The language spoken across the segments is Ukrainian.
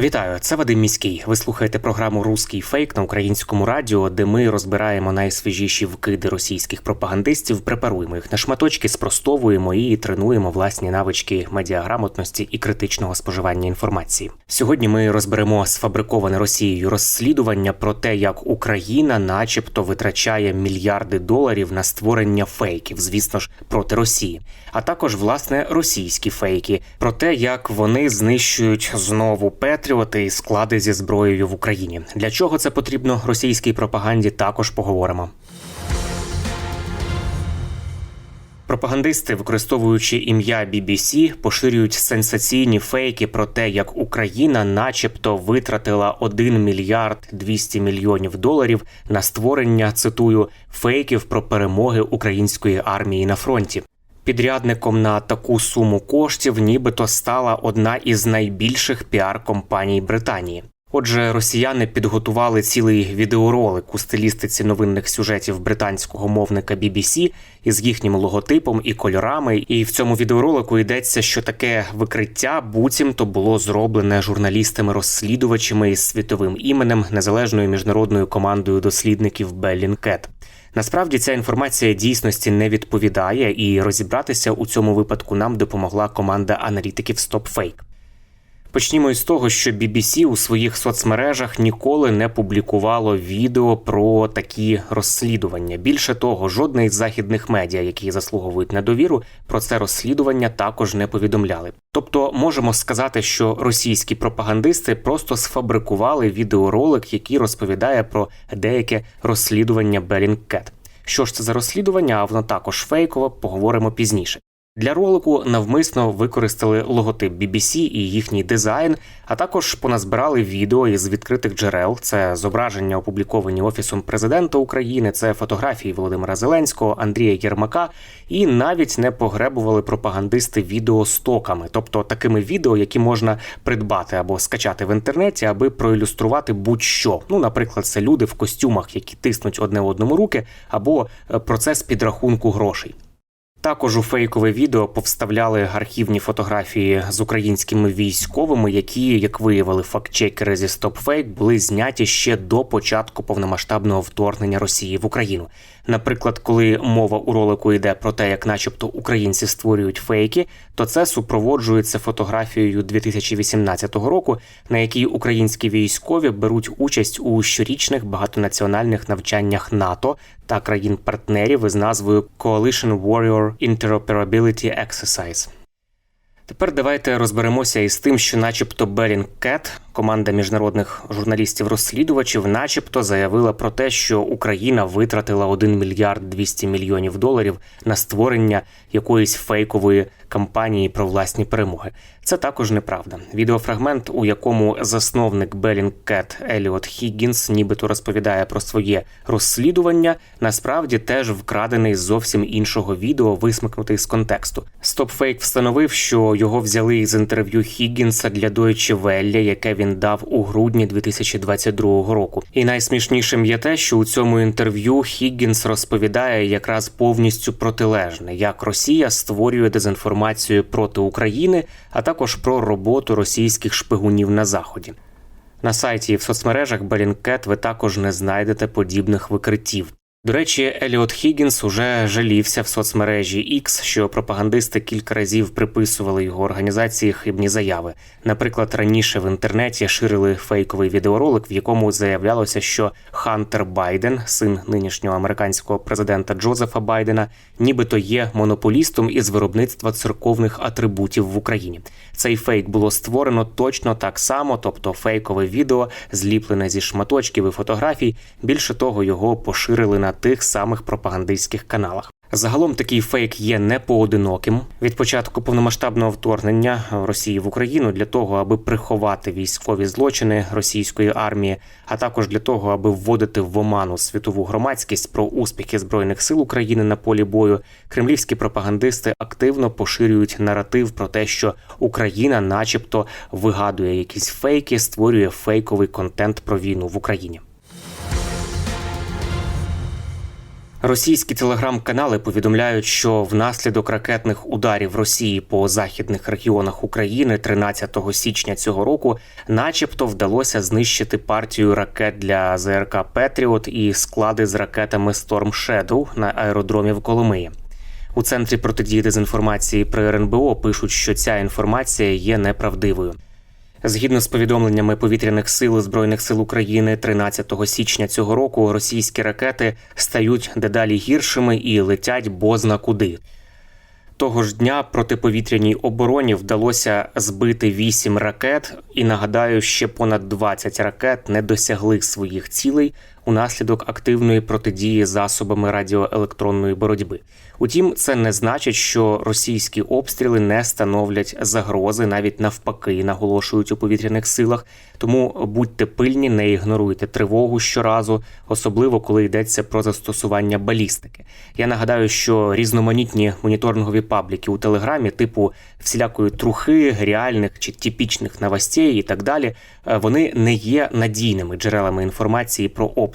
Вітаю, це Вадим Міський. Ви слухаєте програму Руський фейк на українському радіо, де ми розбираємо найсвіжіші вкиди російських пропагандистів, препаруємо їх на шматочки, спростовуємо і тренуємо власні навички медіаграмотності і критичного споживання інформації. Сьогодні ми розберемо сфабриковане Росією розслідування про те, як Україна, начебто, витрачає мільярди доларів на створення фейків, звісно ж, проти Росії, а також власне російські фейки про те, як вони знищують знову Петріоти і склади зі зброєю в Україні. Для чого це потрібно російській пропаганді? Також поговоримо. Пропагандисти, використовуючи ім'я BBC, поширюють сенсаційні фейки про те, як Україна, начебто, витратила 1 мільярд 200 мільйонів доларів на створення цитую фейків про перемоги української армії на фронті. Підрядником на таку суму коштів нібито стала одна із найбільших піар-компаній Британії. Отже, росіяни підготували цілий відеоролик у стилістиці новинних сюжетів британського мовника BBC із їхнім логотипом і кольорами. І в цьому відеоролику йдеться, що таке викриття буцімто було зроблене журналістами-розслідувачами із світовим іменем незалежною міжнародною командою дослідників Bellingcat. Насправді ця інформація дійсності не відповідає, і розібратися у цьому випадку нам допомогла команда аналітиків StopFake. Почнімо із того, що BBC у своїх соцмережах ніколи не публікувало відео про такі розслідування. Більше того, жодне із західних медіа, які заслуговують на довіру, про це розслідування також не повідомляли. Тобто, можемо сказати, що російські пропагандисти просто сфабрикували відеоролик, який розповідає про деяке розслідування Bellingcat. Що ж це за розслідування? А воно також фейкове, поговоримо пізніше. Для ролику навмисно використали логотип BBC і їхній дизайн, а також поназбирали відео із відкритих джерел. Це зображення, опубліковані офісом президента України, це фотографії Володимира Зеленського, Андрія Єрмака, і навіть не погребували пропагандисти відео стоками, тобто такими відео, які можна придбати або скачати в інтернеті, аби проілюструвати будь-що. Ну, наприклад, це люди в костюмах, які тиснуть одне одному руки, або е, процес підрахунку грошей. Також у фейкове відео повставляли архівні фотографії з українськими військовими, які, як виявили фактчекери зі StopFake, були зняті ще до початку повномасштабного вторгнення Росії в Україну. Наприклад, коли мова у ролику йде про те, як, начебто, українці створюють фейки, то це супроводжується фотографією 2018 року, на якій українські військові беруть участь у щорічних багатонаціональних навчаннях НАТО та країн-партнерів із назвою Coalition Warrior Interoperability Exercise. Тепер давайте розберемося із тим, що, начебто, Bellingcat, команда міжнародних журналістів-розслідувачів, начебто заявила про те, що Україна витратила 1 мільярд 200 мільйонів доларів на створення якоїсь фейкової кампанії про власні перемоги. Це також неправда. Відеофрагмент, у якому засновник Bellingcat Еліот Хіггінс нібито розповідає про своє розслідування, насправді теж вкрадений з зовсім іншого відео, висмикнутий з контексту. StopFake встановив, що його взяли із інтерв'ю Хіггінса для Deutsche Welle, яке він дав у грудні 2022 року. І найсмішнішим є те, що у цьому інтерв'ю Хіггінс розповідає якраз повністю протилежне, як Росія створює дезінформацію проти України, а також про роботу російських шпигунів на заході. На сайті і в соцмережах Bellingcat ви також не знайдете подібних викриттів. До речі, Еліот Хіггінс уже жалівся в соцмережі X, що пропагандисти кілька разів приписували його організації хибні заяви. Наприклад, раніше в інтернеті ширили фейковий відеоролик, в якому заявлялося, що Хантер Байден, син нинішнього американського президента Джозефа Байдена, нібито є монополістом із виробництва церковних атрибутів в Україні. Цей фейк було створено точно так само, тобто фейкове відео, зліплене зі шматочків і фотографій. Більше того, його поширили на тих самих пропагандистських каналах. Загалом такий фейк є не поодиноким. Від початку повномасштабного вторгнення Росії в Україну для того, аби приховати військові злочини російської армії, а також для того, аби вводити в оману світову громадськість про успіхи збройних сил України на полі бою, кремлівські пропагандисти активно поширюють наратив про те, що Україна, начебто, вигадує якісь фейки, створює фейковий контент про війну в Україні. Російські телеграм-канали повідомляють, що внаслідок ракетних ударів Росії по західних регіонах України 13 січня цього року, начебто, вдалося знищити партію ракет для ЗРК Петріот і склади з ракетами Storm Shadow на аеродромі в Коломиї. У центрі протидії дезінформації при РНБО пишуть, що ця інформація є неправдивою. Згідно з повідомленнями повітряних сил збройних сил України, 13 січня цього року російські ракети стають дедалі гіршими і летять бозна куди. Того ж дня протиповітряній обороні вдалося збити 8 ракет, і нагадаю, ще понад 20 ракет не досягли своїх цілей унаслідок активної протидії засобами радіоелектронної боротьби. Утім, це не значить, що російські обстріли не становлять загрози, навіть навпаки, наголошують у повітряних силах. Тому будьте пильні, не ігноруйте тривогу щоразу, особливо коли йдеться про застосування балістики. Я нагадаю, що різноманітні моніторингові пабліки у телеграмі, типу всілякої трухи, реальних чи типічних новостей і так далі, е, вони не є надійними джерелами інформації про обстріли.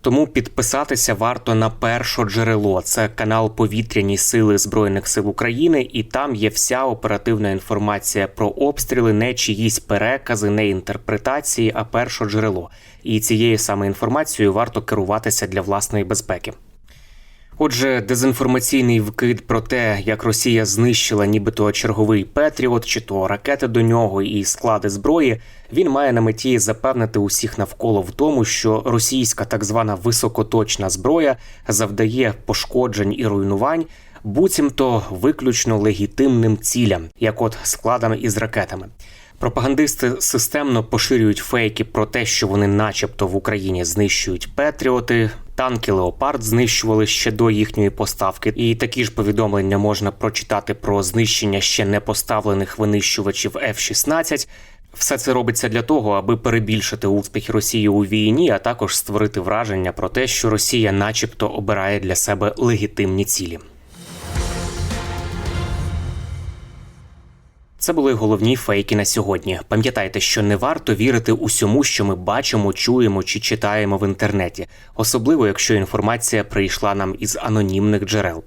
Тому підписатися варто на перше джерело. Це канал Повітряні Сили Збройних сил України, і там є вся оперативна інформація про обстріли, не чиїсь перекази, не інтерпретації, а перше джерело. І цією саме інформацією варто керуватися для власної безпеки. Отже, дезінформаційний вкид про те, як Росія знищила нібито черговий Петріот, чи то ракети до нього і склади зброї, він має на меті запевнити усіх навколо в тому, що російська так звана високоточна зброя завдає пошкоджень і руйнувань, буцімто виключно легітимним цілям, як от складами із ракетами. Пропагандисти системно поширюють фейки про те, що вони, начебто, в Україні знищують Петріоти. Танки Леопард знищували ще до їхньої поставки, і такі ж повідомлення можна прочитати про знищення ще не поставлених винищувачів F-16. Все це робиться для того, аби перебільшити успіхи Росії у війні, а також створити враження про те, що Росія, начебто, обирає для себе легітимні цілі. Це були головні фейки на сьогодні. Пам'ятайте, що не варто вірити усьому, що ми бачимо, чуємо чи читаємо в інтернеті, особливо якщо інформація прийшла нам із анонімних джерел.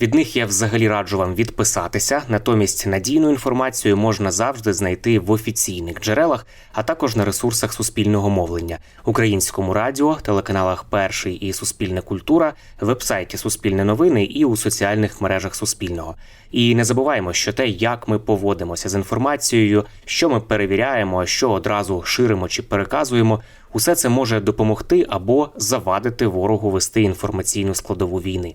Від них я взагалі раджу вам відписатися. Натомість надійну інформацію можна завжди знайти в офіційних джерелах, а також на ресурсах суспільного мовлення, українському радіо, телеканалах Перший і Суспільне культура, вебсайті Суспільне новини і у соціальних мережах Суспільного. І не забуваємо, що те, як ми поводимося з інформацією, що ми перевіряємо, що одразу ширимо чи переказуємо, усе це може допомогти або завадити ворогу вести інформаційну складову війни.